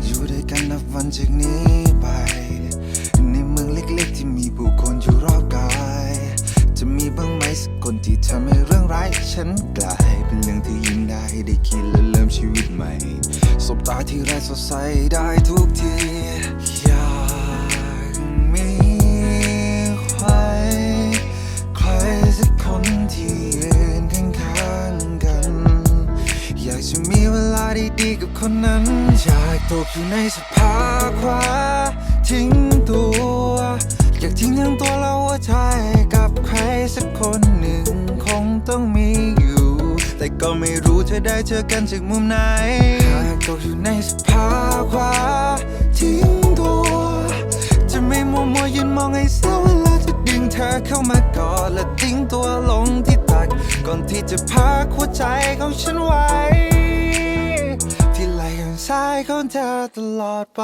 ากอยู่ด้วยกันนับวันจากนี้ไป ในเมืองเล็กๆที่มีผู้คนอยู่รอบกาย จะมีบ้างไหมสักคนที่ทำให้เรื่องร้ายฉันกลายเป็นเรื่องที่ยิ้มได้ได้คิดและเริ่มชีวิตใหม่ สบตาที่ไร้สดใสได้ทุกที ดีๆกับคนนั้น อยากตกอยู่ในสภาพว่าทิ้งตัว อยากทิ้งทั้งตัวและหัวใจกับใครสักคนหนึ่งคงต้องมีอยู่ แต่ก็ไม่รู้จะได้เจอกันจากมุมไหนหากตกอยู่ในสภาพว่าทิ้งตัว จะไม่มัวมัวยืนมองให้เสียเวลาจะดึงเธอเข้ามากอดและทิ้งตัวลงที่ตัก ก่อนที่จะพักหัวใจของฉันไว้ ของเธอตลอดไป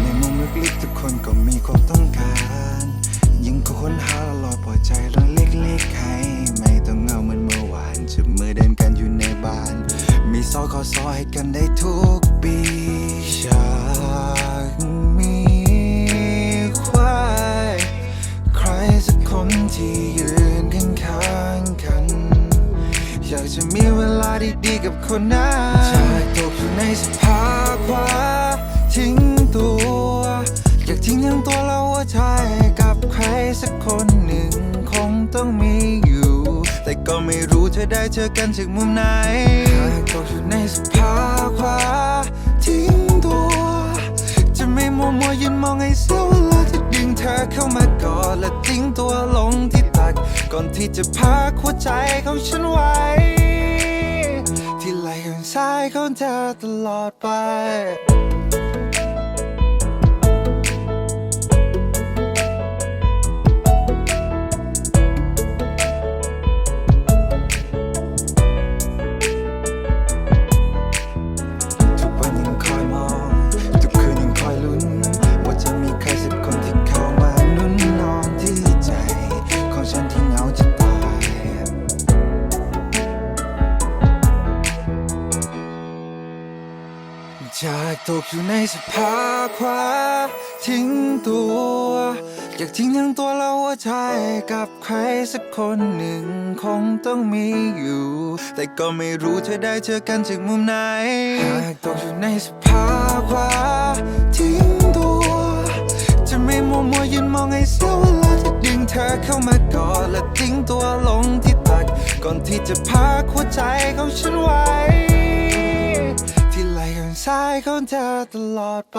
ในมุมลึกๆทุกคนก็มีความต้องการยังคงค้นหาและรอปล่อยใจเรื่องเล็กๆให้ไม่ต้องเหงาเหมือนเมื่อวานจับมือเดินกันอยู่ในบ้าน มีซอยขอซอยให้กันได้ทุกปีอย คนที่ยืนข้างๆกัน อยากจะมีเวลาดีๆกับคนนั้นอยากตกอยู่ในสภาพว่าทิ้งตัว อยากทิ้งทั้งตัวและหัวใจกับใครสักคนหนึ่งคงต้องมีอยู่ แต่ก็ไม่รู้จะได้เจอกันจากมุมไหนหากตกอยู่ในส ก่อนที่จะพักหัวใจของฉันไว้ ที่ไหลข้างซ้ายของเธอตลอดไป จากตกอยู่ในสภาพวาทิ้งตัว อยากทิ้งทั้งตัวและหัวใจกับใครสักคนหนึ่งคงต้องมีอยู่ แต่ก็ไม่รู้จะได้เจอกันจากมุมไหนหากตกอยู่ในสภาพวาทิ้งตัว จะไม่มัวมัวยืนมองให้เสียเวลาจะดึงเธอเข้ามากอดและทิ้งตัวลงที่ตัก ก่อนที่จะพักหัวใจของฉันไว้ ท้ายของเธอตลอดไป